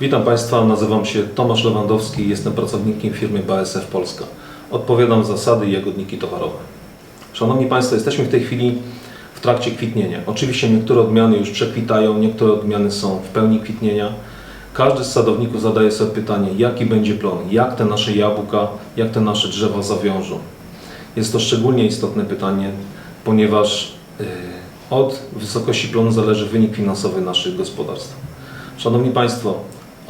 Witam Państwa, nazywam się Tomasz Lewandowski, jestem pracownikiem firmy BASF Polska. Odpowiadam za sady i jagodniki towarowe. Szanowni Państwo, jesteśmy w tej chwili w trakcie kwitnienia. Oczywiście niektóre odmiany już przekwitają, niektóre odmiany są w pełni kwitnienia. Każdy z sadowników zadaje sobie pytanie, jaki będzie plon, jak te nasze jabłka, jak te nasze drzewa zawiążą. Jest to szczególnie istotne pytanie, ponieważ yy, od wysokości plonu zależy wynik finansowy naszych gospodarstw. Szanowni Państwo,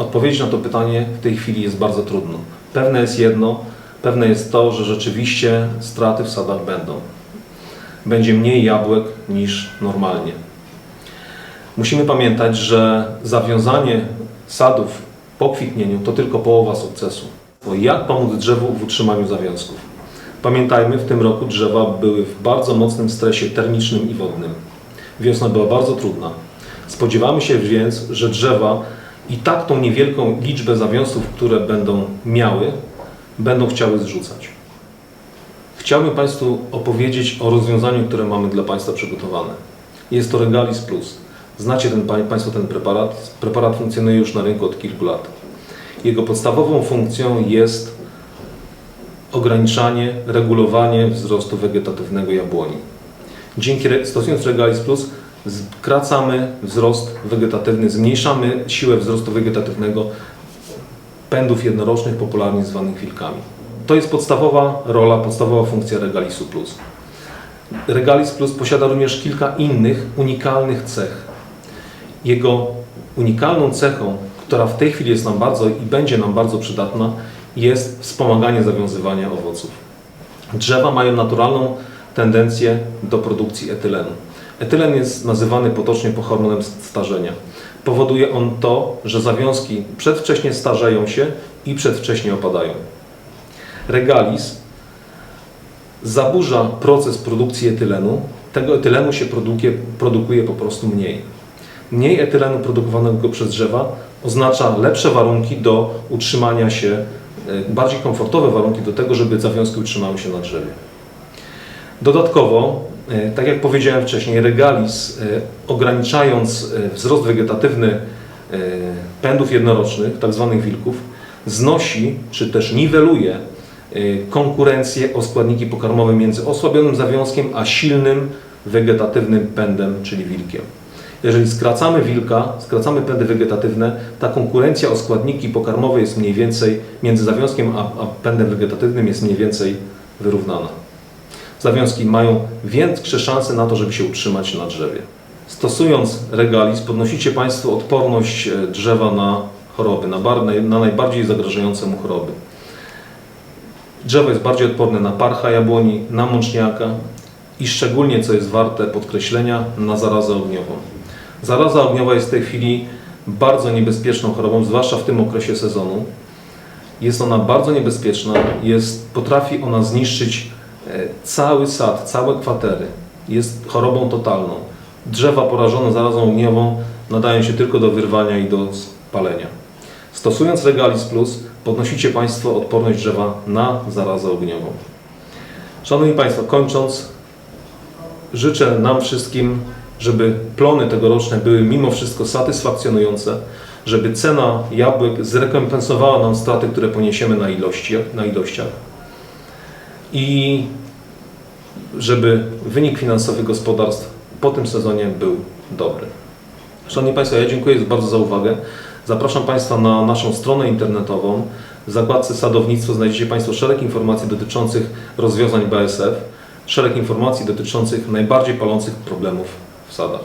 odpowiedź na to pytanie w tej chwili jest bardzo trudno. Pewne jest jedno, pewne jest to, że rzeczywiście straty w sadach będą. Będzie mniej jabłek niż normalnie. Musimy pamiętać, że zawiązanie sadów po kwitnieniu to tylko połowa sukcesu. Jak pomóc drzewu w utrzymaniu zawiązków? Pamiętajmy, w tym roku drzewa były w bardzo mocnym stresie termicznym i wodnym. Wiosna była bardzo trudna. Spodziewamy się więc, że drzewa i tak tą niewielką liczbę zawiązków, które będą miały, będą chciały zrzucać. Chciałbym Państwu opowiedzieć o rozwiązaniu, które mamy dla Państwa przygotowane. Jest to Regalis Plus. Znacie ten, pa- Państwo ten preparat. Preparat funkcjonuje już na rynku od kilku lat. Jego podstawową funkcją jest ograniczanie, regulowanie wzrostu wegetatywnego jabłoni. Dzięki stosując Regalis Plus skracamy wzrost wegetatywny, zmniejszamy siłę wzrostu wegetatywnego pędów jednorocznych, popularnie zwanych wilkami. To jest podstawowa rola, podstawowa funkcja Regalisu Plus. Regalis Plus posiada również kilka innych unikalnych cech. Jego unikalną cechą, która w tej chwili jest nam bardzo i będzie nam bardzo przydatna, jest wspomaganie zawiązywania owoców. Drzewa mają naturalną tendencję do produkcji etylenu. Etylen jest nazywany potocznie hormonem starzenia. Powoduje on to, że zawiązki przedwcześnie starzeją się i przedwcześnie opadają. Regalis zaburza proces produkcji etylenu. Tego etylenu się produkuje, produkuje po prostu mniej. Mniej etylenu produkowanego przez drzewa oznacza lepsze warunki do utrzymania się, e, bardziej komfortowe warunki do tego, żeby zawiązki utrzymały się na drzewie. Dodatkowo, tak jak powiedziałem wcześniej, regalis, e, ograniczając e, wzrost wegetatywny e, pędów jednorocznych, tzw. wilków, znosi czy też niweluje e, konkurencję o składniki pokarmowe między osłabionym zawiązkiem a silnym wegetatywnym pędem, czyli wilkiem. Jeżeli skracamy wilka, skracamy pędy wegetatywne, ta konkurencja o składniki pokarmowe jest mniej więcej między zawiązkiem a, a pędem wegetatywnym jest mniej więcej wyrównana zawiązki mają większe szanse na to, żeby się utrzymać na drzewie. Stosując regalis, podnosicie Państwo odporność e, drzewa na choroby, na, bar, na najbardziej zagrażające mu choroby. Drzewo jest bardziej odporne na parcha jabłoni, na mączniaka i szczególnie, co jest warte podkreślenia, na zarazę ogniową. Zaraza ogniowa jest w tej chwili bardzo niebezpieczną chorobą, zwłaszcza w tym okresie sezonu. Jest ona bardzo niebezpieczna, jest, potrafi ona zniszczyć cały sad, całe kwatery. Jest chorobą totalną. Drzewa porażone zarazą ogniową nadają się tylko do wyrwania i do spalenia. Stosując Regalis Plus podnosicie Państwo odporność drzewa na zarazę ogniową. Szanowni Państwo, kończąc, życzę nam wszystkim, żeby plony tegoroczne były mimo wszystko satysfakcjonujące, żeby cena jabłek zrekompensowała nam straty, które poniesiemy na, ilości, na ilościach i żeby wynik finansowy gospodarstw po tym sezonie był dobry. Szanowni Państwo, ja dziękuję bardzo za uwagę. Zapraszam Państwa na naszą stronę internetową. W zakładce Sadownictwo znajdziecie Państwo szereg informacji dotyczących rozwiązań BSF, szereg informacji dotyczących najbardziej palących problemów w sadach.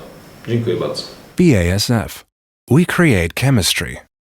Dziękuję bardzo. BASF. We create chemistry.